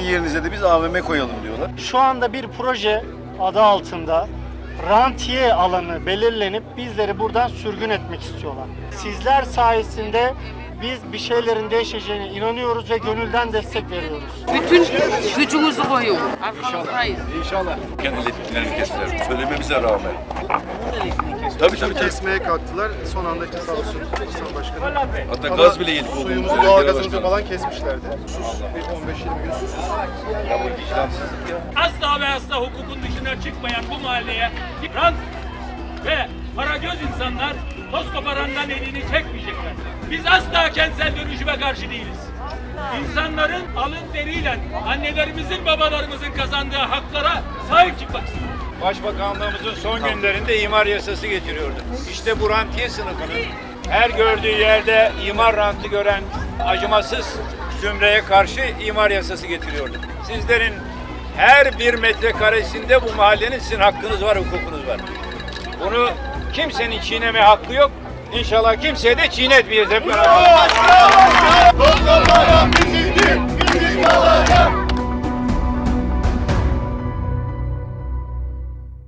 yerinize de biz AVM koyalım diyorlar. Şu anda bir proje adı altında rantiye alanı belirlenip bizleri buradan sürgün etmek istiyorlar. Sizler sayesinde biz bir şeylerin değişeceğine inanıyoruz ve gönülden destek veriyoruz. Bütün gücümüzü koyuyoruz. Arkamızdayız. İnşallah. Kendi elektriklerini kestiler. Söylememize rağmen. Tabii tabii. kesmeye kalktılar. Son anda sağ olsun İhsan Başkanım. Hatta Ama gaz bile yedik Suyumuzu, olduğumuz doğal yere gazımızı başkanım. falan kesmişlerdi. Sus bir 15-20 gün susuz. Ya bu vicdansızlık ya. asla ve asla hukukun dışına çıkmayan bu mahalleye rant ve para göz insanlar toz koparandan elini çekmeyecekler. Biz asla kentsel dönüşüme karşı değiliz. İnsanların alın teriyle annelerimizin babalarımızın kazandığı haklara sahip çıkmak istiyoruz. Başbakanlığımızın son günlerinde imar yasası getiriyordu. İşte bu rantiye sınıfının her gördüğü yerde imar rantı gören acımasız zümreye karşı imar yasası getiriyordu. Sizlerin her bir metrekaresinde bu mahallenin sizin hakkınız var, hukukunuz var. Bunu kimsenin çiğneme hakkı yok. İnşallah kimseye de çiğnetmeyeceğiz hep beraber.